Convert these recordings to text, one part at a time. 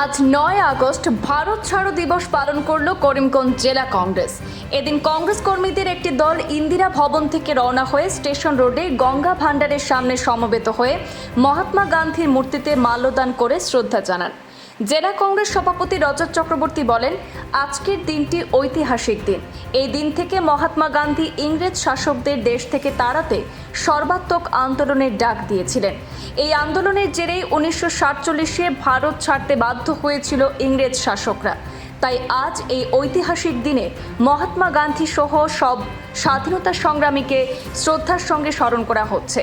আজ নয় আগস্ট ভারত ছাড়ো দিবস পালন করল করিমগঞ্জ জেলা কংগ্রেস। এদিন কংগ্রেস কর্মীদের একটি দল ইন্দিরা ভবন থেকে রওনা হয়ে স্টেশন রোডে গঙ্গা ভাণ্ডারের সামনে সমবেত হয়ে মহাত্মা গান্ধীর মূর্তিতে মাল্যদান করে শ্রদ্ধা জানান। জেলা কংগ্রেস সভাপতি রজত চক্রবর্তী বলেন, আজকের দিনটি ঐতিহাসিক দিন। এই দিন থেকে মহাত্মা গান্ধী ইংরেজ শাসকদের দেশ থেকে তাড়াতে সর্বাত্মক আন্দোলনের ডাক দিয়েছিলেন। এই আন্দোলনের জেরেই উনিশশো সাতচল্লিশে ভারত ছাড়তে বাধ্য হয়েছিল ইংরেজ শাসকরা। তাই আজ এই ঐতিহাসিক দিনে মহাত্মা গান্ধী সহ সব স্বাধীনতা সংগ্রামীকে শ্রদ্ধার সঙ্গে স্মরণ করা হচ্ছে।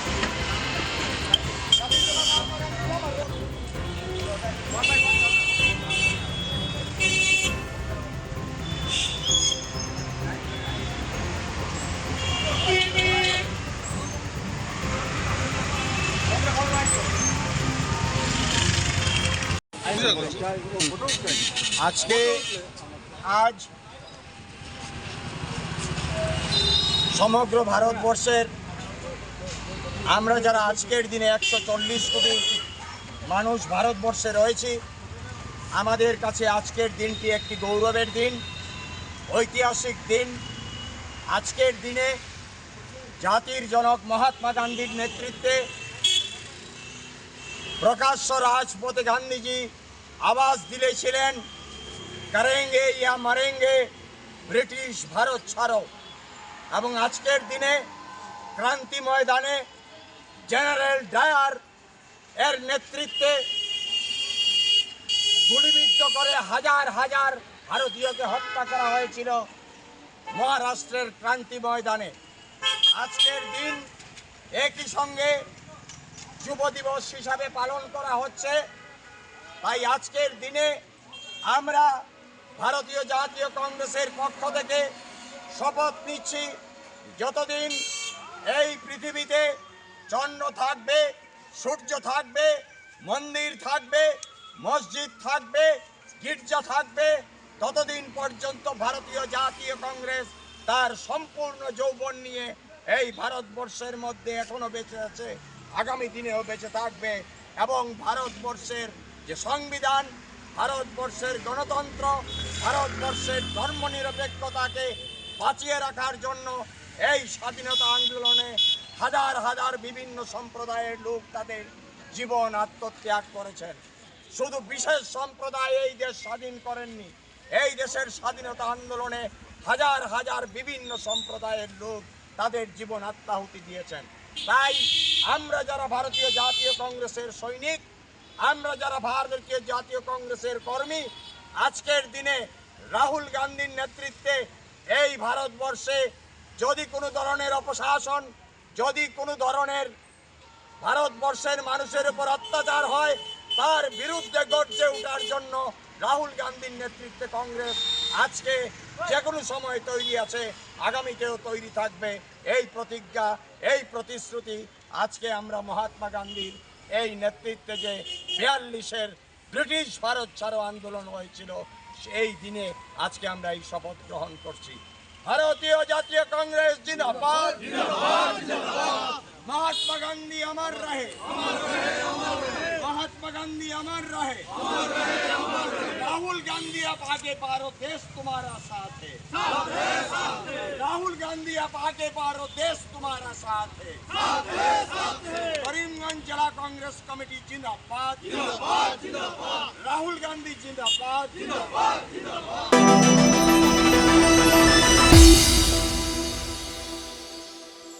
আজকে আজ সমগ্র ভারতবর্ষের আমরা যারা আজকের দিনে একশো চল্লিশ কোটি মানুষ ভারতবর্ষে রয়েছি, আমাদের কাছে আজকের দিনটি একটি গৌরবের দিন, ঐতিহাসিক দিন। আজকের দিনে জাতির জনক মহাত্মা গান্ধীর নেতৃত্বে প্রকাশ্য রাজপথে গান্ধীজি আওয়াজ দিলেছিলেন, করেঙ্গে ইয়া মারেঙ্গে, ব্রিটিশ ভারত ছাড়ো। এবং আজকের দিনে ক্রান্তি ময়দানে জেনারেল ডায়ার এর নেতৃত্বে গুলিবিদ্ধ করে হাজার হাজার ভারতীয়কে হত্যা করা হয়েছিল মহারাষ্ট্রের ক্রান্তি ময়দানে। আজকের দিন একই সঙ্গে যুব দিবস হিসাবে পালন করা হচ্ছে। তাই আজকের দিনে আমরা ভারতীয় জাতীয় কংগ্রেসের পক্ষ থেকে শপথ নিচ্ছি, যতদিন এই পৃথিবীতে চন্দ্র থাকবে, সূর্য থাকবে, মন্দির থাকবে, মসজিদ থাকবে, গির্জা থাকবে, ততদিন পর্যন্ত ভারতীয় জাতীয় কংগ্রেস তার সম্পূর্ণ যৌবন নিয়ে এই ভারতবর্ষের মধ্যে এখনও বেঁচে আছে, আগামী দিনেও বেঁচে থাকবে এবং ভারতবর্ষের যে সংবিধান ভারতবর্ষের গণতন্ত্র, ভারতবর্ষের ধর্মনিরপেক্ষতাকে বাঁচিয়ে রাখার জন্য এই স্বাধীনতা আন্দোলনে হাজার হাজার বিভিন্ন সম্প্রদায়ের লোক তাদের জীবন আত্মত্যাগ করেছেন। শুধু বিশেষ সম্প্রদায় এই দেশ স্বাধীন করেননি, এই দেশের স্বাধীনতা আন্দোলনে হাজার হাজার বিভিন্ন সম্প্রদায়ের লোক তাদের জীবন আত্মাহুতি দিয়েছেন। তাই আমরা যারা ভারতীয় জাতীয় কংগ্রেসের সৈনিক আমরা যারা ভারতীয় জাতীয় কংগ্রেসের কর্মী, আজকের দিনে রাহুল গান্ধীর নেতৃত্বে এই ভারতবর্ষে যদি কোনো ধরনের অপশাসন, যদি কোনো ধরনের ভারতবর্ষের মানুষের উপর অত্যাচার হয়, তার বিরুদ্ধে গর্জে ওঠার জন্য রাহুল গান্ধীর নেতৃত্বে কংগ্রেস আজকে যে কোনো সময় তৈরি আছে, আগামীতেও তৈরি থাকবে। এই প্রতিজ্ঞা, এই প্রতিশ্রুতি আজকে আমরা মহাত্মা গান্ধীর এই নেতৃত্বে যে বিয়াল্লিশের ব্রিটিশ ভারত ছাড়ো আন্দোলন হয়েছিল। সেই দিনে আজকে আমরা এই শপথ গ্রহণ করছি। ভারতীয় জাতীয় কংগ্রেস মহাত্মা গান্ধী আমার রাহে। মহাত্মা গান্ধী আমার রাহে। राहुल गांधी आप आगे पारो देश तुम्हारा साथ है। साथ है, साथ है। राहुल गांधी आप आगे पारो देश तुम्हारा साथ है। साथ साथ है। करीमगंज जिला कांग्रेस कमेटी जिंदाबाद। जिंदाबाद जिंदाबाद। राहुल गांधी जिंदाबाद। जिंदाबाद जिंदाबाद।